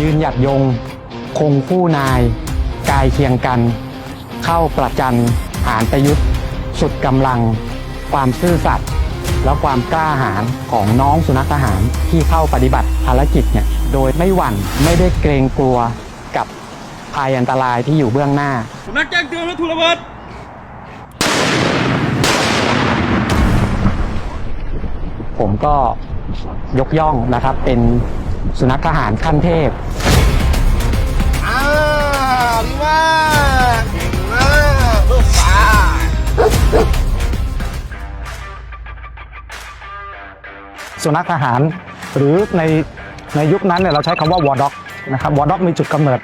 ยืนหยัดยง คงผู้นาย กายเคียงกัน เข้าประจันหารประยุทธ์ สุดกำลัง ความซื่อสัตย์และความกล้าหาญของน้องสุนัขทหารที่เข้าปฏิบัติภารกิจเนี่ยโดยไม่หวั่นไม่ได้เกรงกลัวกับภัยอันตรายที่อยู่เบื้องหน้า สุนัขแจ้งเตือนว่าถูกระเบิดผมก็ยกย่องนะครับเป็น สุนัขทหารขั้นเทพอ่าดีมากเก่งมากลูกฟ้าสุนัขทหาร หรือในในยุคนั้นเนี่ยเราใช้คำว่าวอร์ด็อกนะครับวอร์ด็อกมีจุดกำเนิด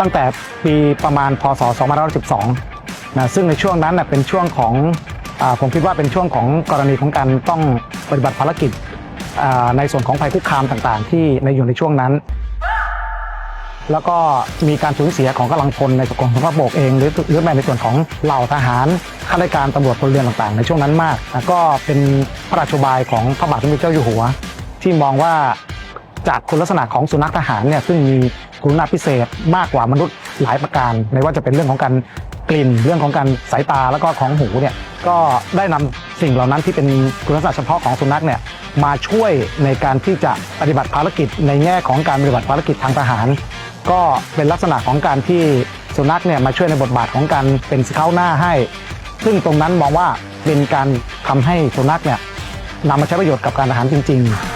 ตั้งแต่ปีประมาณพศ 2512นะซึ่งในช่วงนั้นเน่ยเป็นช่วงของอาผมคิดว่าเป็นช่วงของกรณีของการต้องปฏิบัติภารกิจ ในส่วนของภัยคุกคามต่างๆ ที่ในอยู่ในช่วงนั้น แล้วก็มีการสูญเสียของกำลังพลในส่วนของกองทัพบกเอง หรือหรือแม้ในส่วนของเหล่าทหารข้าราชการตำรวจพลเรือนต่างๆ ในช่วงนั้นมาก ก็เป็นพระราชบายของพระบาทสมเด็จเจ้าอยู่หัว ที่มองว่าจากคุณลักษณะของสุนัขทหารเนี่ยซึ่งมีคุณลักษณะพิเศษมากกว่ามนุษย์หลายประการ ไม่ว่าจะเป็นเรื่องของการ ลิ่นเรื่องของการสายตาแล้วก็ของหูเนี่ยก็ได้นำสิ่งเหล่านั้นที่เป็นคุณลักษณะเฉพาะของสุนัขเนี่ยมาช่วยในการที่จะปฏิบัติภารกิจในแง่ของการปฏิบัติภารกิจทางทหาร ก็เป็นลักษณะของการที่สุนัขเนี่ยมาช่วยในบทบาทของการเป็นสเกาหน้าให้ ซึ่งตรงนั้นมองว่าเป็นการทำให้สุนัขเนี่ยนำมาใช้ประโยชน์กับการทหารจริง ๆ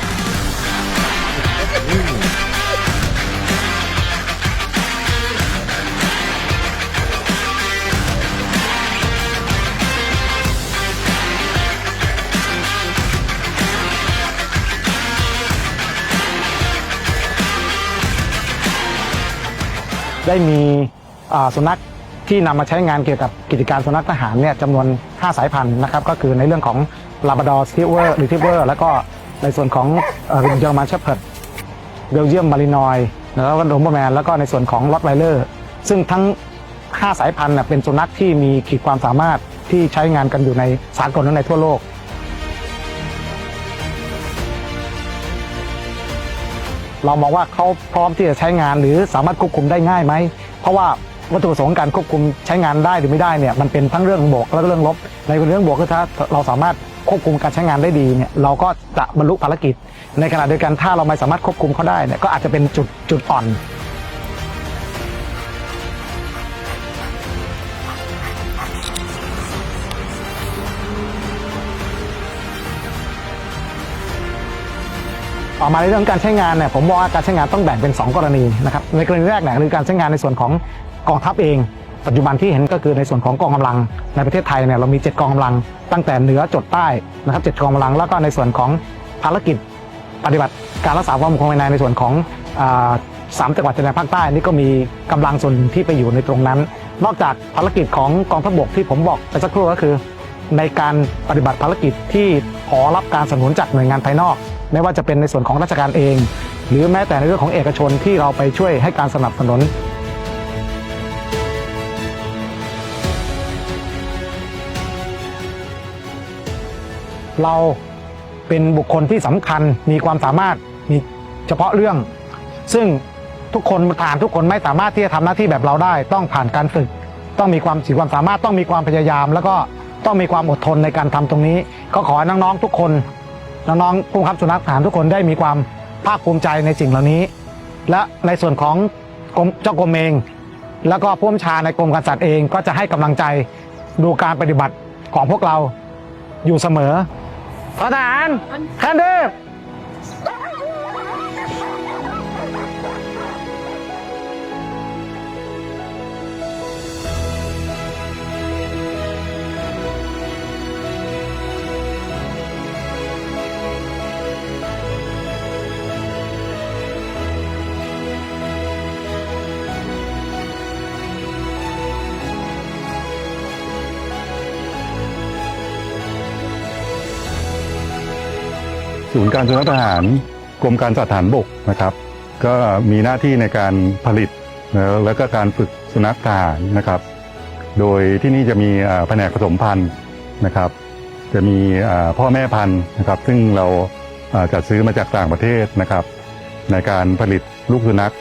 ได้มีสุนัขที่นำมาใช้งานเกี่ยวกับกิจการสุนัขทหารเนี่ยจำนวน 5 สายพันธุ์นะครับ ก็คือในเรื่องของลาบ r ดอร์สติเวอร์รีทิเวอร์แล้วก็ในส่วนของเยอรมันเชพเพิร์ดเบลเยียมมารินอยแล้วก็โดมเบอร์แมนแล้วก็ในส่วนของลอตไวเลอร์ซึ่งทั้ง 5 สายพันธุ์เป็นสุนัขที่มีขีดความสามารถที่ใช้งานกันอยู่ในสากลและในทั่วโลก เรามองว่าเขาพร้อมที่จะใช้งาน หรือสามารถควบคุมได้ง่ายไหม เพราะว่าวัตถุประสงค์ของการควบคุมใช้งานได้หรือไม่ได้เนี่ยมันเป็นทั้งเรื่องบวกและเรื่องลบ ในเรื่องบวกก็ถ้าเราสามารถควบคุมการใช้งานได้ดีเนี่ยเราก็จะบรรลุภารกิจ ในขณะเดียวกันถ้าเราไม่สามารถควบคุมเขาได้เนี่ยก็อาจจะเป็นจุดจุดอ่อน ออกมาในเรื่องการใช้งานเนี่ยผมมองว่าการใช้งานต้องแบ่งเป็น 2 กรณีนะครับในกรณีแรกเนี่ยคือการใช้งานในส่วนของกองทัพเอง ปัจจุบันที่เห็นก็คือในส่วนของกองกำลัง ในประเทศไทยเนี่ยเรามี 7 กองกำลัง ตั้งแต่เหนือจดใต้นะครับเจ็ดกองกำลังแล้วก็ในส่วนของภารกิจปฏิบัติการรักษาความมั่นคงภายในในส่วนของสามจังหวัดชายแดนภาคใต้นี่ก็มีกำลังส่วนที่ไปอยู่ในตรงนั้น นอกจากภารกิจของกองทัพบกที่ผมบอกไปสักครู่ก็คือ ในการปฏิบัติภารกิจที่ขอรับการสนับสนุนจากหน่วยงานภายนอก ไม่ว่าจะเป็นในส่วนของราชการเอง หรือแม้แต่ในเรื่องของเอกชนที่เราไปช่วยให้การสนับสนุนเราเป็นบุคคลที่สำคัญมีความสามารถมีเฉพาะเรื่อง ซึ่งทุกคนทหารทุกคนไม่สามารถที่จะทำหน้าที่แบบเราได้ ต้องผ่านการฝึก ต้องมีความสีความสามารถต้องมีความพยายาม แล้วก็ต้องมีความอดทนในการทำตรงนี้ ก็ขอให้น้องๆทุกคน น้องๆผู้ครับสุนัขทหารทุกคนได้มีความภาคภูมิใจในสิ่งเหล่านี้ และในส่วนของกรมเจ้ากรมเอง แล้วก็ผู้บัญชาในกรมการสัตว์เองก็จะให้กำลังใจดูการปฏิบัติของพวกเราอยู่เสมอทหารคันเดอร์ นย์การสุนัขทหารกรมการสัตว์ทหารบกนะครับ ก็มีหน้าที่ในการผลิตแล้วแล้วก็การฝึกสุนัขทหารนะครับ โดยที่นี่จะมีแผนกผสมพันธุ์นะครับ จะมีพ่อแม่พันธุ์นะครับ ซึ่งเราอ่าจัดซื้อมาจากต่างประเทศนะครับ ในการผลิตลูกสุนัข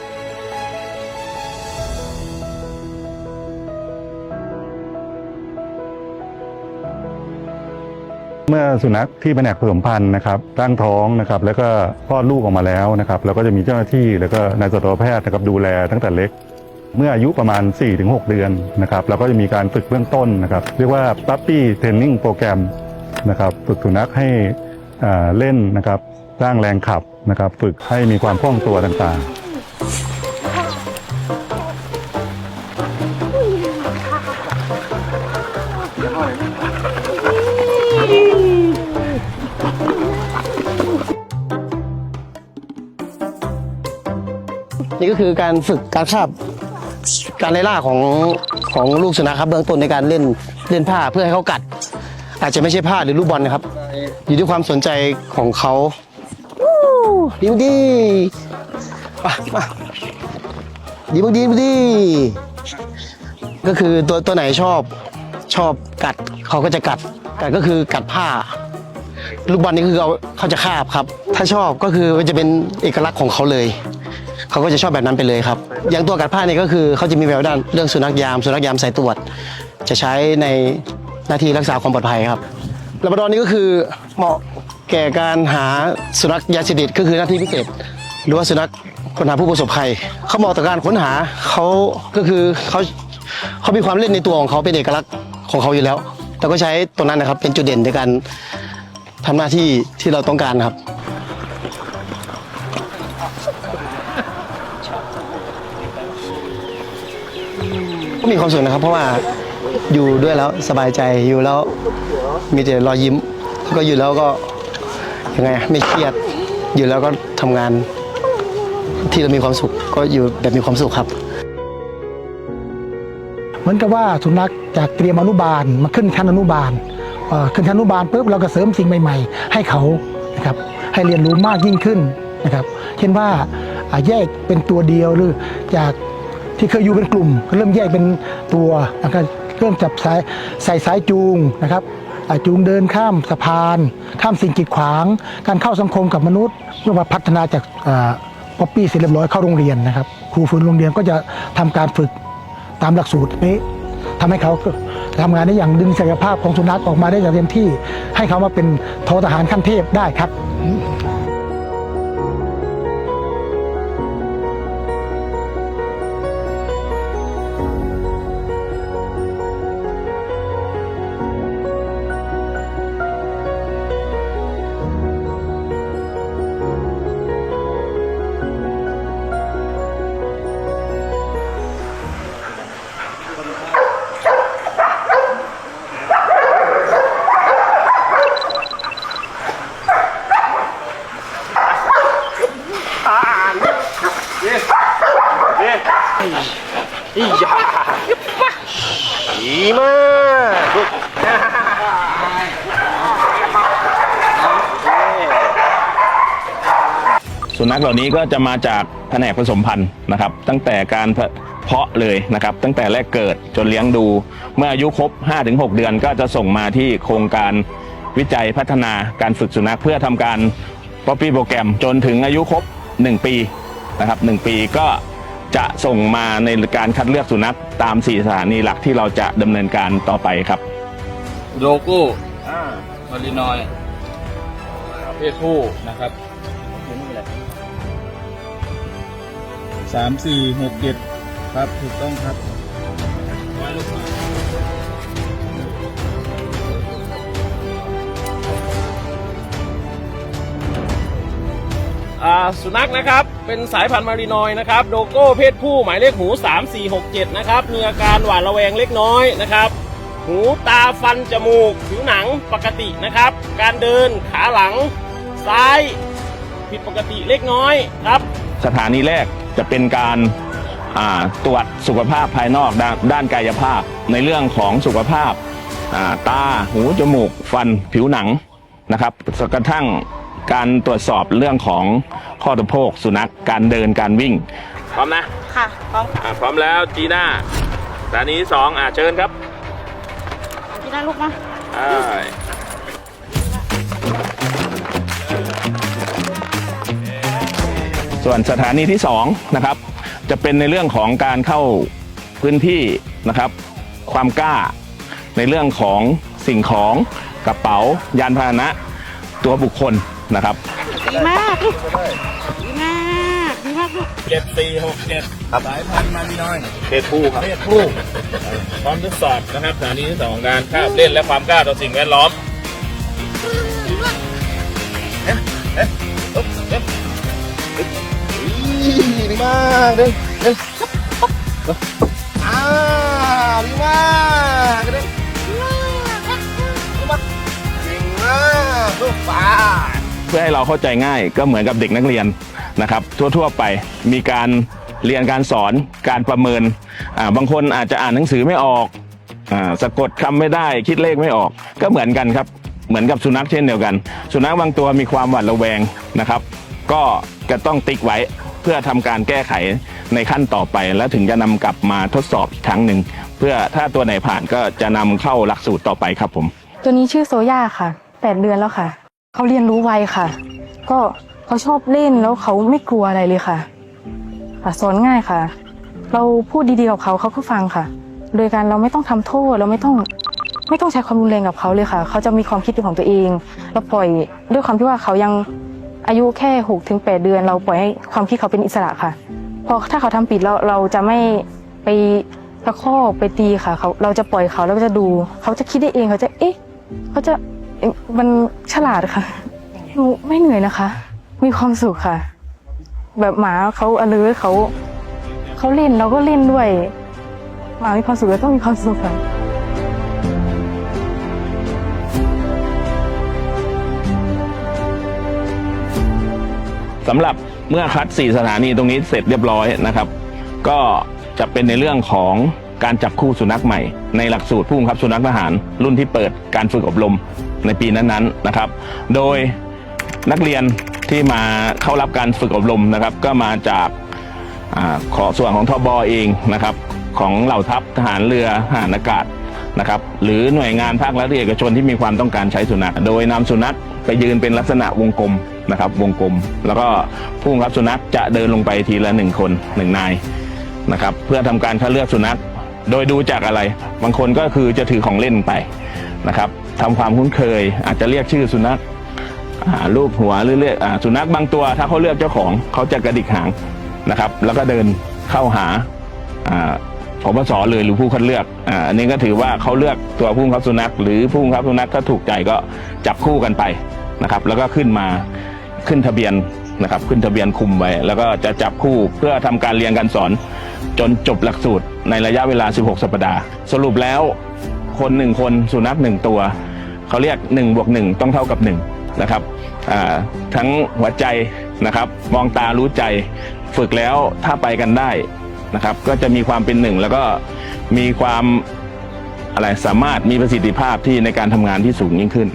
สุนัขที่แผนกผสมพันธุ์นะครับตั้งท้องนะครับแล้วก็คลอดลูกออกมาแล้วนะครับเราก็จะมีเจ้าหน้าที่แล้วก็นายสัตวแพทย์นะครับดูแลตั้งแต่เล็ก เมื่ออายุประมาณ 4-6 เดือนนะครับเราก็จะมีการฝึกเบื้องต้นนะครับเรียกว่า Puppy Training Program นะครับฝึกสุนัขให้เล่นนะครับสร้างแรงขับนะครับฝึกให้มีความคล่องตัวต่างๆ นี่ก็คือการฝึกการคาบการไล่ล่าของของลูกสุนัขครับเบื้องต้นในการเล่นเล่นผ้าเพื่อให้เขากัด อาจจะไม่ใช่ผ้าหรือลูกบอลนะครับ อยู่ที่ความสนใจของเขาดีมากดีมามาดีมากดีมากดีก็คือตัวตัวไหนชอบชอบกัดเขาก็จะกัดกัดก็คือกัดผ้า ลูกบอลนี่คือเขาเขาจะคาบครับ ถ้าชอบก็คือมันจะเป็นเอกลักษณ์ของเขาเลย เขาก็จะชอบแบบนั้นไปเลยครับ อย่างตัวกัดผ้าเนี่ยก็คือเขาจะมีแววด้านเรื่องสุนัขยาม สุนัขยามสายตรวจ จะใช้ในหน้าที่รักษาความปลอดภัยครับลาบราดอร์นี่ก็คือเหมาะแก่การหาสุนัขยาเสพติดก็คือหน้าที่พิเศษหรือว่าสุนัขค้นหาผู้ประสบภัยเขาเหมาะต่อการค้นหาเขาก็คือเขาเขามีความเล่นในตัวของเขาเป็นเอกลักษณ์ของเขาอยู่แล้ว แต่ก็ใช้ตรงนั้นนะครับเป็นจุดเด่นในการทำหน้าที่ที่เราต้องการครับ ก็มีความสุขนะครับ เพราะว่าอยู่ด้วยแล้วสบายใจอยู่แล้ว มีแต่รอยยิ้ม แล้วก็อยู่แล้วก็ยังไงไม่เครียด อยู่แล้วก็ทำงาน ที่เรามีความสุขก็อยู่แบบมีความสุขครับ เหมือนกับว่าสุนัขจากเตรียมอนุบาลมาขึ้นชั้นอนุบาลขึ้นชั้นอนุบาลปุ๊บเราก็เสริมสิ่งใหม่ ๆ ให้เขานะครับให้เรียนรู้มากยิ่งขึ้นนะครับ เช่นว่าแยกเป็นตัวเดียวหรือจาก ที่เคยอยู่เป็นกลุ่มก็เริ่มแยกเป็นตัวแล้วก็เริ่มจับสายใส่สายจูงนะครับจูงเดินข้ามสะพาน ข้ามสิ่งกีดขวาง การเข้าสังคมกับมนุษย์เมื่อมาพัฒนาจากป๊อปปี้เสร็จเรียบร้อยเข้าโรงเรียนนะครับครูฝึกโรงเรียนก็จะทำการฝึกตามหลักสูตรนี้ทำให้เขาทำงานได้อย่างดึงศักยภาพของสุนัขออกมาได้อย่างเต็มที่ ให้เขามาเป็นโททหารขั้นเทพได้ครับ เหล่านี้ก็จะมาจากแผนกผสมพันธุ์นะครับ ตั้งแต่การเพาะเลยนะครับ ตั้งแต่แรกเกิดจนเลี้ยงดู เมื่ออายุครบ 5-6 เดือนก็จะส่งมาที่โครงการวิจัยพัฒนาการฝึกสุนัขเพื่อทำการป๊อปปี้โปรแกรมจนถึงอายุครบ 1 ปีนะครับ 1 ปีก็จะส่งมาในการคัดเลือกสุนัขตาม 4 สถานีหลักที่เราจะดำเนินการต่อไปครับโลโก้มารินอยเพศผู้นะครับ สามสี่หกเจ็ดครับถูกต้องครับอ่าสุนัขนะครับ เป็นสายพันธุ์มารีนอยนะครับ โดโก้เพศผู้หมายเลขหู 3467 นะครับ มีอาการหวาดระแวงเล็กน้อยนะครับ หูตาฟันจมูก ผิวหนังปกตินะครับ การเดินขาหลัง ซ้าย ผิดปกติเล็กน้อยครับ สถานีแรก จะเป็นการอ่าตรวจสุขภาพภายนอกด้านด้านกายภาพ ในเรื่องของสุขภาพอ่าตาหูจมูก ฟันผิวหนังนะครับกระทั่งการตรวจสอบเรื่องของข้อตะโพกสุนัขการเดินการวิ่ง พร้อมนะ ค่ะพร้อมอ่าพร้อมแล้วจีน่าสถานีที่สองอ่าเชิญครับพี่ได้ลูกมาอ่า ส่วนสถานีที่สองนะครับจะเป็นในเรื่องของการเข้าพื้นที่นะครับ ความกล้า ในเรื่องของสิ่งของกระเป๋ายานพาหนะตัวบุคคลนะครับดีมากลูกดีมากดีมากลูกเจ็ดสี่หกเจ็ดสายพันธุ์มารีนอยเพศผู้ครับเพศผู้พร้อมทดสอบนะครับสถานีที่สองของการคาบเล่นและความกล้าต่อสิ่งแวดล้อม ดีมากเด้เด้อ่าดีมากเด้ดีมากเก่งมากลูกฟ้าเพื่อให้เราเข้าใจง่ายก็เหมือนกับเด็กนักเรียนนะครับ ทั่วๆไปมีการเรียนการสอนการประเมินอ่าบางคนอาจจะอ่านหนังสือไม่ออกอ่าสะกดคำไม่ได้คิดเลขไม่ออก ก็เหมือนกันครับ เหมือนกับสุนัขเช่นเดียวกัน สุนัขบางตัวมีความหวาดระแวงนะครับ ก็จะต้องติ๊กไว้ เพื่อทำการแก้ไขในขั้นต่อไป แล้วถึงจะนำกลับมาทดสอบอีกครั้งหนึ่งเพื่อถ้าตัวไหนผ่านก็จะนำเข้าหลักสูตรต่อไปครับผม ตัวนี้ชื่อโซย่าค่ะแปดเดือนแล้วค่ะเขาเรียนรู้ไวค่ะ ก็เขาชอบเล่นแล้วเขาไม่กลัวอะไรเลยค่ะค่ะสอนง่ายค่ะ เราพูดดีๆกับเขาเขาก็ฟังค่ะ โดยการเราไม่ต้องทำโทษเราไม่ต้องไม่ต้องใช้ความรุนแรงกับเขาเลยค่ะ เขาจะมีความคิดเป็นของตัวเอง เราปล่อยด้วยความที่ว่าเขายัง อายุแค่หกถึงแปดเดือน เราปล่อยให้ความคิดเขาเป็นอิสระค่ะ พอถ้าเขาทำผิดเราเราจะไม่ไปตะคอกไปตีค่ะเขาเราจะปล่อยเขาแล้วจะดู เขาจะคิดได้เองเขาจะเอ๊ะเขาจะมันฉลาดค่ะหนูไม่เหนื่อยนะคะ มีความสุขค่ะ แบบหมาเขาอลือเขาเขาเล่นเราก็เล่นด้วยหมามีความสุขแล้วก็มีความสุขค่ะ สำหรับเมื่อคัด 4 สถานีตรงนี้เสร็จเรียบร้อยนะครับ ก็จะเป็นในเรื่องของการจับคู่สุนัขใหม่ ในหลักสูตรผู้บังคับสุนัขทหาร รุ่นที่เปิดการฝึกอบรมในปีนั้นๆนะครับ โดยนักเรียนที่มาเข้ารับการฝึกอบรมนะครับ ก็มาจากอขอส่วนของทบเองนะครับ ของเหล่าทัพทหารเรือทหารอากาศนะครับ หรือหน่วยงานภาครัฐเอกชนที่มีความต้องการใช้สุนัข โดยนำสุนัขไปยืนเป็นลักษณะวงกลม นะครับ วงกลม แล้วก็ผู้บังคับสุนัขจะเดินลงไปทีละหนึ่งคนหนึ่งนายนะครับ เพื่อทำการคัดเลือกสุนัข โดยดูจากอะไร บางคนก็คือจะถือของเล่นไปนะครับทำความคุ้นเคย อาจจะเรียกชื่อสุนัขอ่ารูปหัวหรือเรียกสุนัขบางตัว ถ้าเขาเลือกเจ้าของเขาจะกระดิกหางนะครับ แล้วก็เดินเข้าหาอ่าพบสเลยหรือผู้คัดเลือกอ่าอันนี้ก็ถือว่าเขาเลือกตัวผู้บังคับสุนัข หรือผู้บังคับสุนัขถ้าถูกใจก็จับคู่กันไปนะครับ แล้วก็ขึ้นมา ขึ้นทะเบียนนะครับ ขึ้นทะเบียนคุมไว้ แล้วก็จะจับคู่เพื่อทำการเรียนการสอน จนจบหลักสูตรในระยะเวลา 16 สัปดาห์ สรุปแล้วคนหนึ่งคนสุนัขหนึ่งตัว เขาเรียก1บวก1ต้องเท่ากับ1นะครับทั้งหัวใจนะครับมองตารู้ใจฝึกแล้วถ้าไปกันได้นะครับ ก็จะมีความเป็นหนึ่งแล้วก็มีความอะไรสามารถมีประสิทธิภาพที่ในการทำงานที่สูงยิ่งขึ้น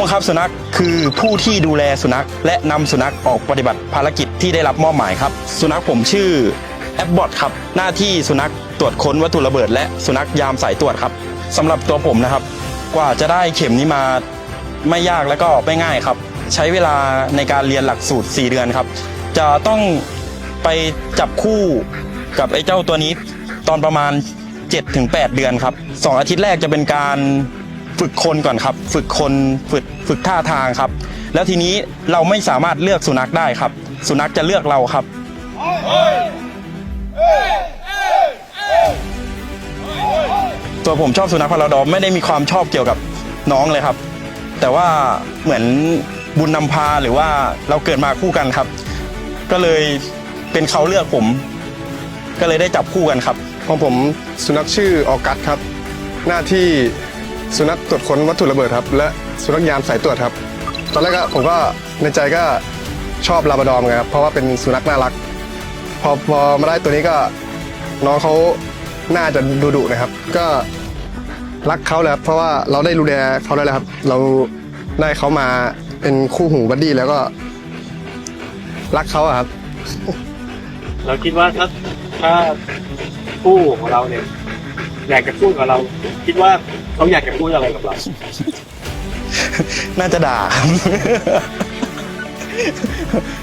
บังคับสุนัขคือผู้ที่ดูแลสุนัข และนำสุนัขออกปฏิบัติภารกิจที่ได้รับมอบหมายครับ สุนัขผมชื่อแอปบอทครับ หน้าที่สุนัขตรวจค้นวัตถุระเบิด และสุนัขยามสายตรวจครับสำหรับตัวผมนะครับ กว่าจะได้เข็มนี้มาไม่ยากและก็ไม่ง่ายครับ ใช้เวลาในการเรียนหลักสูตร 4 เดือนครับ จะต้องไปจับคู่กับไอ้เจ้าตัวนี้ตอนประมาณ 7-8 เดือนครับสองอาทิตย์แรกจะเป็นการ ฝึกคนก่อนครับ ฝึกคนฝึกฝึกท่าทางครับ แล้วทีนี้เราไม่สามารถเลือกสุนัขได้ครับ สุนัขจะเลือกเราครับ ตัวผมชอบสุนัขพาราดอร์ไม่ได้มีความชอบเกี่ยวกับน้องเลยครับ แต่ว่าเหมือนบุญนำพาหรือว่าเราเกิดมาคู่กันครับ ก็เลยเป็นเขาเลือกผม ก็เลยได้จับคู่กันครับของผมสุนัขชื่อออกัสครับ หน้าที่ สุนัขตรวจค้นวัตถุระเบิดครับ และสุนัขยามสายตรวจครับ ตอนแรกก็ผมก็ในใจก็ชอบลาบราดอร์ไงครับเพราะว่าเป็นสุนัขน่ารัก พอพอมาได้ตัวนี้ก็น้องเขาน่าจะดุดุนะครับ ก็รักเขาแหละครับเพราะว่าเราได้ดูแลเขาได้แล้วครับ เราได้เขามาเป็นคู่หูบัดดี้แล้วก็ รักเขาอะครับ เราคิดว่าถ้าถ้าคู่ของเราเนี่ย อยากจะพูดกับเรา คิดว่าเขาอยากจะพูดอะไรกับเรา น่าจะด่าครับ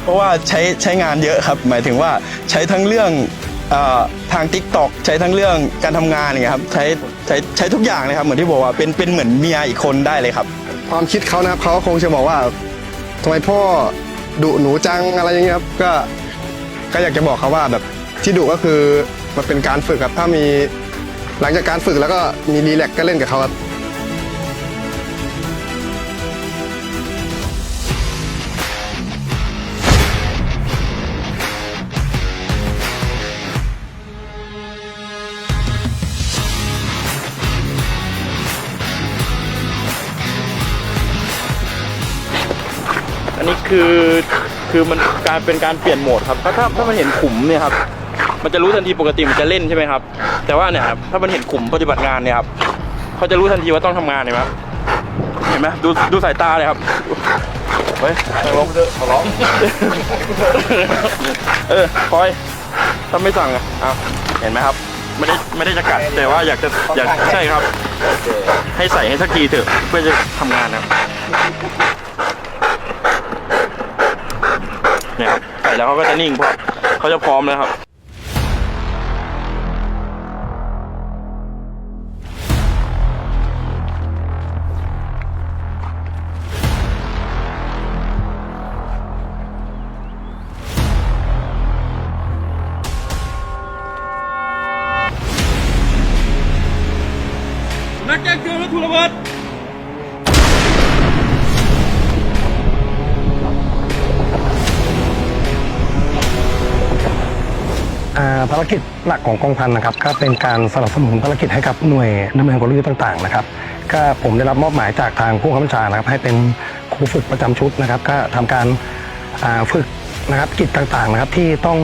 เพราะว่าใช้ใช้งานเยอะครับ หมายถึงว่าใช้ทั้งเรื่องเอ่อทาง t ิ k t o k ใช้ทั้งเรื่องการทำงานอย่างเงี้ยครับใช้ใช้ใช้ทุกอย่างเลยครับ เหมือนที่บอกว่าเป็นเป็นเหมือนเมียอีกคนได้เลยครับ ความคิดเขานะครับเขาคงจะบอกว่าทำไมพ่อดุหนูจังอะไรอย่างเงี้ยครับก็ก็อยากจะบอกเขาว่าแบบที่ดุก็คือมันเป็นการฝึกครับถ้ามี หลังจากการฝึกแล้วก็มีรีแลกก็เล่นกับเขาครับอันนี้คือคือมันการเป็นการเปลี่ยนโหมดครับถ้าถ้าถ้ามันเห็นขุมเนี่ยครับ มันจะรู้ทันทีปกติมันจะเล่นใช่ไหมครับ แต่ว่าเนี่ยครับถ้ามันเห็นขุมปฏิบัติงานเนี่ยครับเขาจะรู้ทันทีว่าต้องทำงานเห็นไหมครับเห็นไหมดูดูสายตาเลยครับเฮ้ยนั่งลงเถอะขอร้องเออคอยถ้าไม่สั่งอะอ้าวเห็นไหมครับไม่ได้ไม่ได้จะกัดแต่ว่าอยากจะอยากใช่ครับ ให้ใส่ให้สักทีเถอะเพื่อจะทำงานนะเนี่ยครับใส่แล้วเขาก็จะนิ่งเพราะเขาจะพร้อมแล้วครับ ภารกิจหลักของกองพันนะครับก็เป็นการสนับสนุนภารกิจให้กับหน่วยดำเนินกลยุทธ์ต่างๆนะครับก็ผมได้รับมอบหมายจากทางผู้ข้าราชการนะครับให้เป็นครูฝึกประจำชุดนะครับ ก็ทำการฝึกนะครับกิจต่างๆนะครับที่ต้อง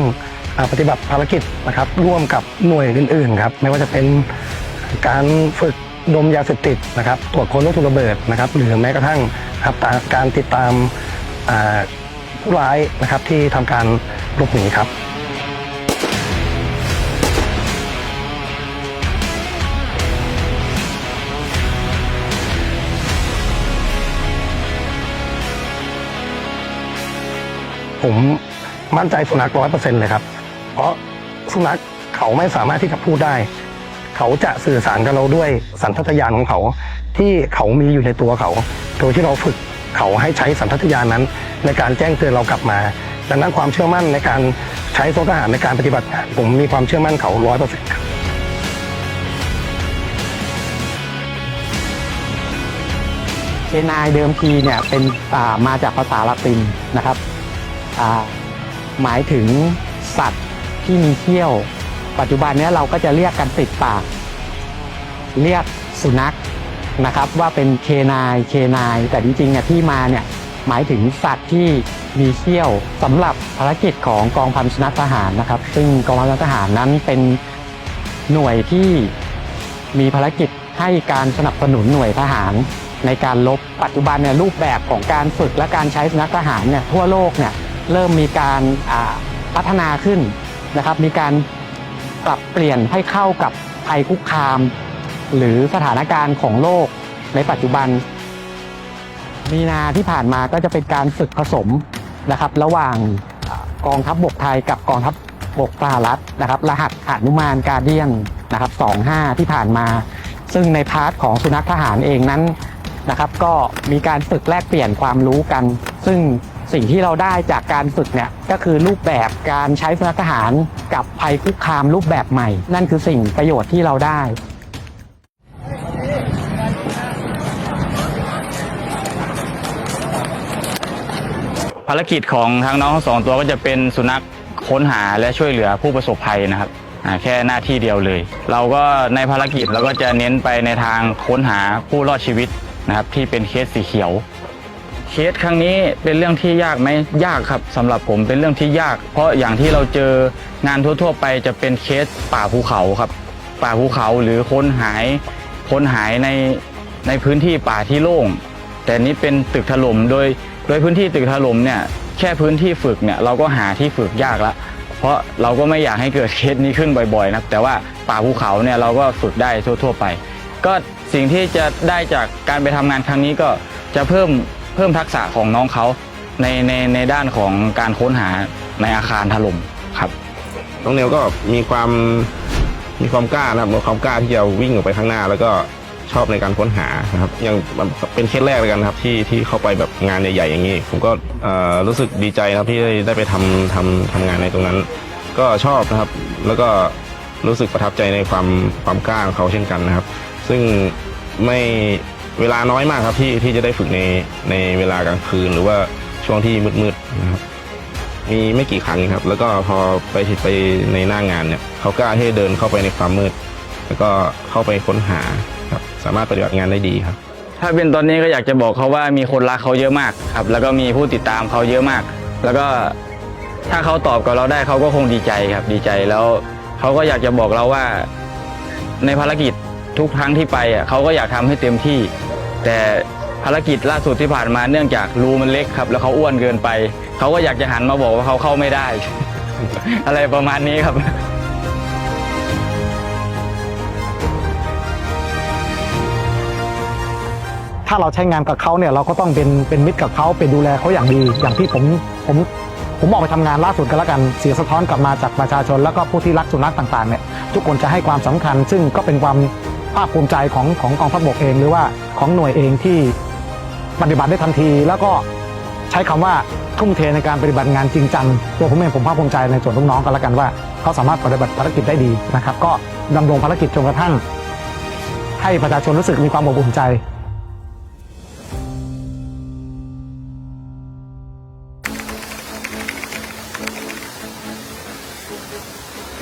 ปฏิบัติภารกิจนะครับร่วมกับหน่วยอื่นๆครับไม่ว่าจะเป็นการฝึกดมยาเสพติดนะครับตรวจค้นวัตถุระเบิดนะครับหรือแม้กระทั่งครับการติดตามผู้ร้ายนะครับที่ทำการหลบหนีครับ ผมมั่นใจสุนัขร้อยเปอร์เซ็นต์เลยครับ เพราะสุนัขเขาไม่สามารถที่จะพูดได้ เขาจะสื่อสารกับเราด้วยสัญชาตญาณของเขา ที่เขามีอยู่ในตัวเขา โดยที่เราฝึกเขาให้ใช้สัญชาตญาณนั้น ในการแจ้งเตือนเรากลับมา ดังนั้นความเชื่อมั่นในการใช้โซ่ทหารในการปฏิบัติงานผมมีความเชื่อมั่นเขาร้อยเปอร์เซ็นต์เคนายเดิมทีเนี่ยเป็นมาจากภาษาละตินนะครับ หมายถึงสัตว์ที่มีเขี้ยว ปัจจุบันนี้เราก็จะเรียกกันติดปาก เรียกสุนัขนะครับว่าเป็นเคนายเคนาย แต่จริงๆเนี่ยที่มาเนี่ยหมายถึงสัตว์ที่มีเขี้ยวสำหรับภารกิจของกองพันสุนัขทหารนะครับ ซึ่งกองพันสุนัขทหารนั้นเป็นหน่วยที่มีภารกิจให้การสนับสนุนหน่วยทหารในการลบปัจจุบันเนี่ยรูปแบบของการฝึกและการใช้สุนัขทหารเนี่ยทั่วโลกเนี่ย เริ่มมีการพัฒนาขึ้นนะครับ มีการปรับเปลี่ยนให้เข้ากับภัยคุกคาม หรือสถานการณ์ของโลกในปัจจุบัน มีนาที่ผ่านมาก็จะเป็นการฝึกผสมนะครับ ระหว่างกองทัพบกไทยกับกองทัพบกสหรัฐนะครับ รหัสอนุมานการเดียนนะครับ25 ที่ผ่านมา ซึ่งในพาร์ทของสุนัขทหารเองนั้นนะครับ ก็มีการฝึกแลกเปลี่ยนความรู้กัน ซึ่ง สิ่งที่เราได้จากการฝึกเนี่ยก็คือรูปแบบการใช้สุนัขทหารกับภัยคุกคามรูปแบบใหม่ นั่นคือสิ่งประโยชน์ที่เราได้ภารกิจของทางน้องทั้งสองตัวก็จะเป็นสุนัขค้นหาและช่วยเหลือผู้ประสบภัยนะครับแค่หน้าที่เดียวเลย เราก็ในภารกิจเราก็จะเน้นไปในทางค้นหาผู้รอดชีวิตนะครับที่เป็นเคสสีเขียว เคสครั้งนี้เป็นเรื่องที่ยากไหมยากครับสำหรับผมเป็นเรื่องที่ยาก เพราะอย่างที่เราเจองานทั่ว ๆ ไปจะเป็นเคสป่าภูเขาครับ ป่าภูเขาหรือคนหายคนหายในในพื้นที่ป่าที่โล่ง แต่นี้เป็นตึกถล่มโดย โดยพื้นที่ตึกถล่มเนี่ยแค่พื้นที่ฝึกเนี่ยเราก็หาที่ฝึกยากล้วเพราะเราก็ไม่อยากให้เกิดเคสนี้ขึ้นบ่อยๆนะแต่ว่าป่าภูเขาเนี่ยเราก็ฝึกได้ทั่ว ๆ ไป ก็สิ่งที่จะได้จากการไปทำงานครั้งนี้ก็จะเพิ่ม เพิ่มทักษะของน้องเขาในในในด้านของการค้นหาในอาคารถล่มครับ น้องเนวก็มีความมีความกล้านะครับมีความกล้าที่จะวิ่งออกไปข้างหน้า แล้วก็ชอบในการค้นหานะครับยังเป็นเคสแรกเลยกันครับที่ที่เข้าไปแบบงานใหญ่ๆอย่างนี้ ผมก็เอ่อรู้สึกดีใจนะครับที่ได้ได้ไปทำทำทำงานในตรงนั้น ก็ชอบนะครับ แล้วก็รู้สึกประทับใจในความความกล้าของเขาเช่นกันนะครับ ซึ่งไม่ เวลาน้อยมากครับที่ที่จะได้ฝึกในในเวลากลางคืนหรือว่าช่วงที่มืดๆนะครับมีไม่กี่ครั้งครับ แล้วก็พอไปไปในหน้างานเนี่ยเขากล้าที่เดินเข้าไปในความมืด แล้วก็เข้าไปค้นหาครับสามารถปฏิบัติงานได้ดีครับ ถ้าเป็นตอนนี้ก็อยากจะบอกเขาว่ามีคนรักเขาเยอะมากครับ แล้วก็มีผู้ติดตามเขาเยอะมาก แล้วก็ถ้าเขาตอบกับเราได้เขาก็คงดีใจครับดีใจแล้วเขาก็อยากจะบอกเราว่าในภารกิจ ทุกครั้งที่ไปอะเขาก็อยากทำให้เต็มที่ แต่ภารกิจล่าสุดที่ผ่านมาเนื่องจากรูมันเล็กครับ แล้วเขาอ้วนเกินไป เขาก็อยากจะหันมาบอกว่าเขาเข้าไม่ได้ อะไรประมาณนี้ครับถ้าเราใช้งานกับเขาเนี่ยเราก็ต้องเป็นเป็นมิตรกับเขาเป็นดูแลเขาอย่างดี อย่างที่ผมผมผมออกไปทำงานล่าสุดกันแล้วกันเสียงสะท้อนกลับมาจากประชาชน แล้วก็ผู้ที่รักสุนัขต่างๆเนี่ยทุกคนจะให้ความสำคัญ ซึ่งก็เป็นความ ภาคภูมิใจของของกองทัพบกเอง หรือว่าของหน่วยเองที่ปฏิบัติได้ทันที แล้วก็ใช้คำว่าทุ่มเทในการปฏิบัติงานจริงจังตัวผมเองผมภาคภูมิใจในส่วนลูกน้องกันละกันว่าเขาสามารถปฏิบัติภารกิจได้ดีนะครับ ก็ดำรงภารกิจจนกระทั่ง ให้ประชาชนรู้สึกมีความอบอุ่นใจ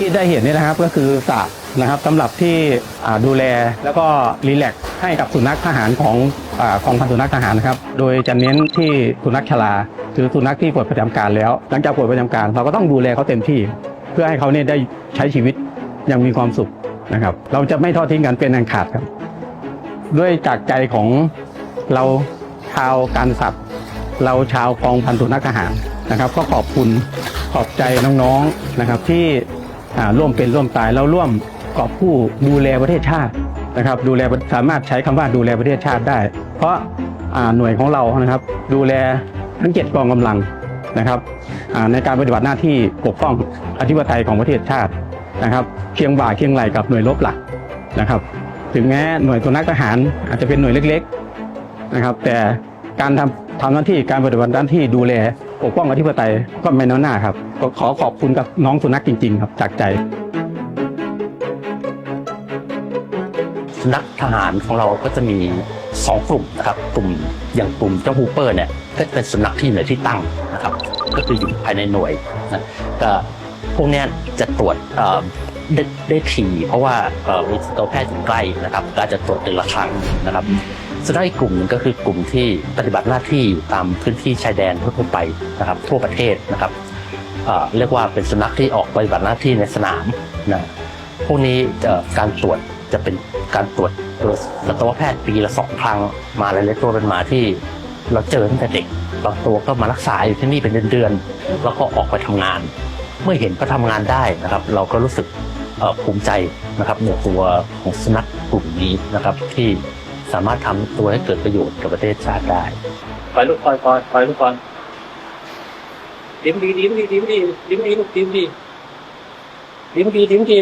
ที่ได้เห็นนี่นะครับก็คือสระนะครับสำหรับที่ดูแลแล้วก็รีแลกซ์ให้กับสุนัขทหารของอากองพันสุนัขทหารนะครับ โดยจะเน้นที่สุนัขชราคือสุนัขที่ปลดประจำการแล้ว หลังจากปลดประจำการ เราก็ต้องดูแลเขาเต็มที่ เพื่อให้เขาเนี่ยได้ใช้ชีวิตอย่างมีความสุขนะครับ เราจะไม่ทอดทิ้งกันเป็นอันขาดครับ ด้วยจากใจของเราชาวการสัตว์เราชาวกองพันสุนัขทหารนะครับ ก็ขอบคุณขอบใจน้องๆนะครับที่ ร่วมเป็นร่วมตายแล้วร่วมกอบผู้ดูแลประเทศชาตินะครับ ดูแลสามารถใช้คำว่าดูแลประเทศชาติได้ เพราะาหน่วยของเรานะครับ ดูแลทั้งเจ็ดกองกำลังนะครับในการปฏิบัติหน้าที่ปกป้องอธิปไตยของประเทศชาตินะครับเคียงบ่าเคียงไหลกับหน่วยรบหลักนะครับ ถึงแม้หน่วยสุนัขทหารอาจจะเป็นหน่วยเล็ก ๆนะครับ แต่การทำทำหน้าที่การปฏิบัติหน้าที่ดูแล ปกป้องอธิปไตยก็ไม่น้อยหน้าครับก็ขอขอบคุณกับน้องสุนัขจริง ๆ ครับจากใจสุนัขทหารของเราก็จะมีสองกลุ่มนะครับกลุ่มอย่างกลุ่มเจ้าฮูเปอร์เนี่ยก็เป็นสุนัขที่อยู่ในที่ตั้งนะครับ ก็คืออยู่ภายในหน่วยนะก็พวกนี้จะตรวจได้ได้ถี่เพราะว่าเอ่อมีสัวแพทย์อยู่ใกล้นะครับ ก็จะตรวจเดือนละครั้งนะครับ สุนัขอีกกลุ่มก็คือกลุ่มที่ปฏิบัติหน้าที่อยู่ตามพื้นที่ชายแดนทั่วไปนะครับทั่วประเทศนะครับเรียกว่าเป็นสุนัขที่ออกปฏิบัติหน้าที่ในสนามนะพวกนี้การตรวจจะเป็นการตรวจโดยสัตวแพทย์ปีละสองครั้งมาหลายๆตัวเป็นหมาที่เราเจอตั้งแต่เด็กบางตัวก็มารักษาอยู่ที่นี่เป็นเดือนๆแล้วก็ออกไปทำงาน เมื่อเห็นเขาทำงานได้นะครับ เราก็รู้สึกภูมิใจนะครับในตัวของสุนัขกลุ่มนี้นะครับที่ สามารถทำตัวให้เกิดประโยชน์กับประเทศชาติได้ปล่อยลูกปล่อยปล่อยปล่อยลูกปล่อยดิ้มดีดิ้มดีดิ้มดีดิ้มดีลูกดิ้มดีดิ้มดีดิ้มดี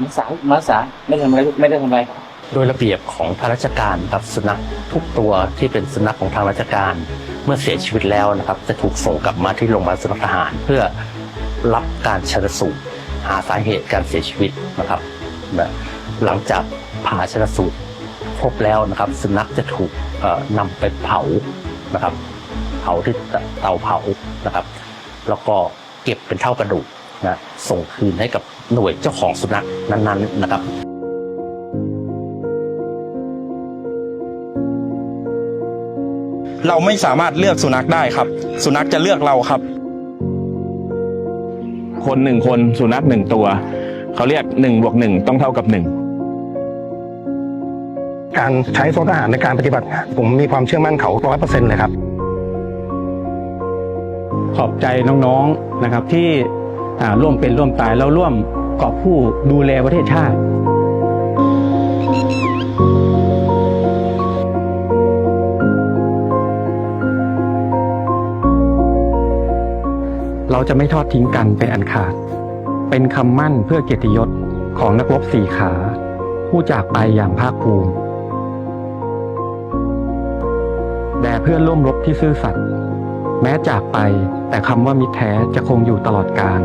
มาสามาสาไม่ทำอะไรไม่ได้ทำอะไรโดยระเบียบของทางราชการครับสุนัขทุกตัวที่เป็นสุนัขของทางราชการ เมื่อเสียชีวิตแล้วนะครับ จะถูกส่งกลับมาที่โรงพยาบาลสุนัขทหาร เพื่อรับการชันสูตรหาสาเหตุการเสียชีวิตนะครับนะ หลังจากผ่าชันสูตรพบแล้วนะครับสุนัขจะถูกเอ่อนำไปเผานะครับ เผาที่เตาเผานะครับ แล้วก็เก็บเป็นเท่ากระดูกนะส่งคืนให้กับหน่วยเจ้าของสุนัขนั้นๆนะครับเราไม่สามารถเลือกสุนัขได้ครับ สุนัขจะเลือกเราครับ คนหนึ่งคนสุนัขหนึ่งตัว เขาเรียกหนึ่งบวกหนึ่งต้องเท่ากับหนึ่ง การใช้โซ่ทหารในการปฏิบัติผมมีความเชื่อมั่นเขาร้อยเปอร์เซ็นต์เลยครับ ขอบใจน้องๆนะครับที่ร่วมเป็นร่วมตายแล้วร่วมกอบผู้ดูแลประเทศชาติเราจะไม่ทอดทิ้งกันเป็นอันขาด เป็นคำมั่นเพื่อเกียรติยศของนักรบสี่ขา ผู้จากไปอย่างภาคภูมิ เพื่อนร่วมรบที่ซื่อสัตย์แม้จากไปแต่คำว่ามิตรแท้จะคงอยู่ตลอดกาล